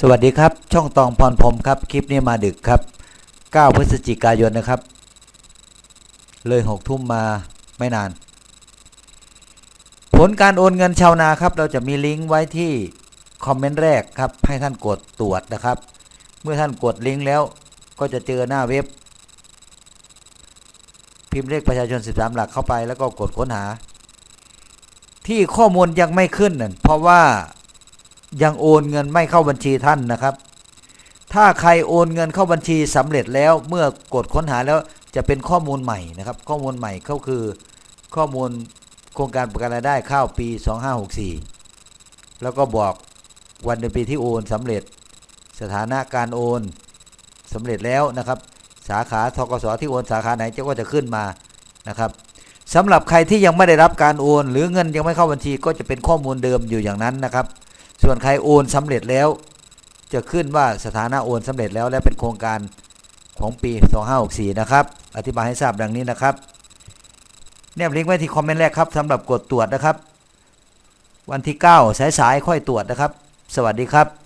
สวัสดีครับ ช่องตองพรพรมครับ คลิปนี้มาดึกครับ 9 พฤศจิกายนนะครับ เลย6ทุ่มมาไม่นาน ผลการโอนเงินชาวนาครับ เราจะมีลิงก์ไว้ที่คอมเมนต์แรกครับ ให้ท่านกดตรวจนะครับ เมื่อท่านกดลิงก์แล้วก็จะเจอหน้าเว็บ พิมพ์เลขประชาชน 13 หลักเข้าไปแล้วก็กดค้นหา ที่ข้อมูลยังไม่ขึ้นนั่นเพราะว่า ยังโอนเงินไม่เข้าบัญชีท่านนะครับ ถ้าใครโอนเงินเข้าบัญชีสำเร็จแล้วเมื่อกดค้นหาแล้วจะเป็นข้อมูลใหม่นะครับ ข้อมูลใหม่ก็คือข้อมูลโครงการประกันรายได้ข้าวปี 2564 แล้วก็บอกวันเดือนปีที่โอนสำเร็จสถานะการโอนสำเร็จแล้วนะครับ สาขาทกสที่โอนสาขาไหนจะก็จะขึ้นมานะครับสำหรับใครที่ยังไม่ได้รับการโอน หรือเงินยังไม่เข้าบัญชีก็จะเป็นข้อมูลเดิมอยู่อย่างนั้นนะครับ ส่วนใครโอนสำเร็จแล้ว จะขึ้นว่าสถานะโอนสำเร็จแล้วและเป็นโครงการของปี 2564 นะครับ อธิบายให้ทราบดังนี้นะครับ แนบลิงก์ไว้ที่คอมเมนต์แรกครับสำหรับกดตรวจนะครับ วันที่ 9 สายๆ ค่อยตรวจนะครับ สวัสดีครับ